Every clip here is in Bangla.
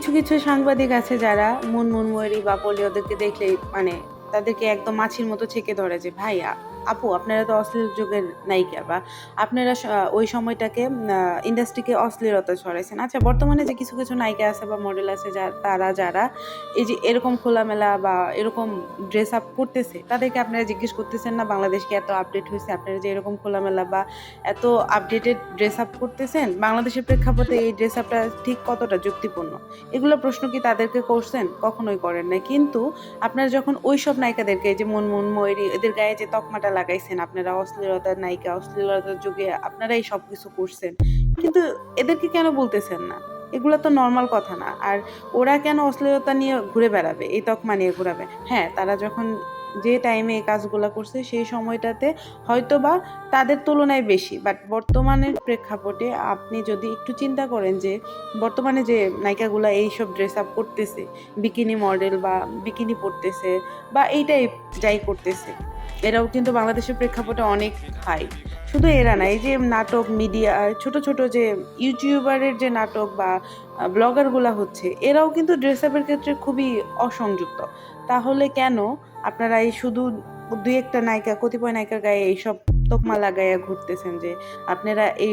কিছু কিছু সাংবাদিক আছে যারা মুনমুন ময়ূরী বা পলি ওদেরকে দেখলেই মানে তাদেরকে একদম মাছির মতো ছেকে ধরে যে, ভাই আপু, আপনারা তো অশ্লীল যুগের নায়িকা বা আপনারা ওই সময়টাকে ইন্ডাস্ট্রিকে অশ্লীলতা ছড়াইছেন। আচ্ছা বর্তমানে যে কিছু কিছু নায়িকা আছে বা মডেল আছে যা, তারা যারা এই যে এরকম খোলামেলা বা এরকম ড্রেস আপ করতেছে, তাদেরকে আপনারা জিজ্ঞেস করতেছেন না বাংলাদেশকে এত আপডেট হয়েছে? আপনারা যে এরকম খোলামেলা বা এত আপডেটেড ড্রেস আপ করতেছেন, বাংলাদেশের প্রেক্ষাপটে এই ড্রেস আপটা ঠিক কতটা যুক্তিপূর্ণ? এগুলো প্রশ্ন কি তাদেরকে করছেন? কখনোই করেন না কিন্তু আপনারা যখন ওই সব নায়িকাদেরকে যে যে মন ময়ূরী, এদের গায়ে যে তকমাটা লাগাইছেন আপনারা, অশ্লীলতার নায়িকা, অশ্লীলতার যুগে আপনারাই সব কিছু করছেন। কিন্তু এদেরকে কেন বলতেছেন না? এগুলো তো নর্মাল কথা না। আর ওরা কেন অশ্লীলতা নিয়ে ঘুরে বেড়াবে, এই তকমা নিয়ে ঘুরাবে? হ্যাঁ তারা যখন যে টাইমে এই কাজগুলো করছে, সেই সময়টাতে হয়তো বা তাদের তুলনায় বেশি। বাট বর্তমানের প্রেক্ষাপটে আপনি যদি একটু চিন্তা করেন যে, বর্তমানে যে নায়িকাগুলো এইসব ড্রেস আপ করতেছে বিকিনি মডেল বা বিকিনি পরতেছে বা এইটাই যাই করতেছে, এরাও কিন্তু বাংলাদেশের প্রেক্ষাপটে অনেক হাই শুধু এরা না, এই যে নাটক মিডিয়া ছোট ছোট যে ইউটিউবারের যে নাটক বা ব্লগারগুলো হচ্ছে, এরাও কিন্তু ড্রেস আপের ক্ষেত্রে খুবই অসংযুক্ত। তাহলে কেন আপনারা এই শুধু দুই একটা নায়িকা, কতিপয় নায়িকার গায়ে এইসব তোকমা লাগাইয়া ঘুরতেছেন যে, আপনারা এই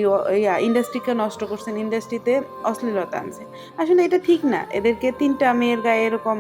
ইন্ডাস্ট্রিকে নষ্ট করছেন ইন্ডাস্ট্রিতে অশ্লীলতা আনছে? আসলে এটা ঠিক না। এদেরকে তিনটা মেয়ের গায়ে এরকম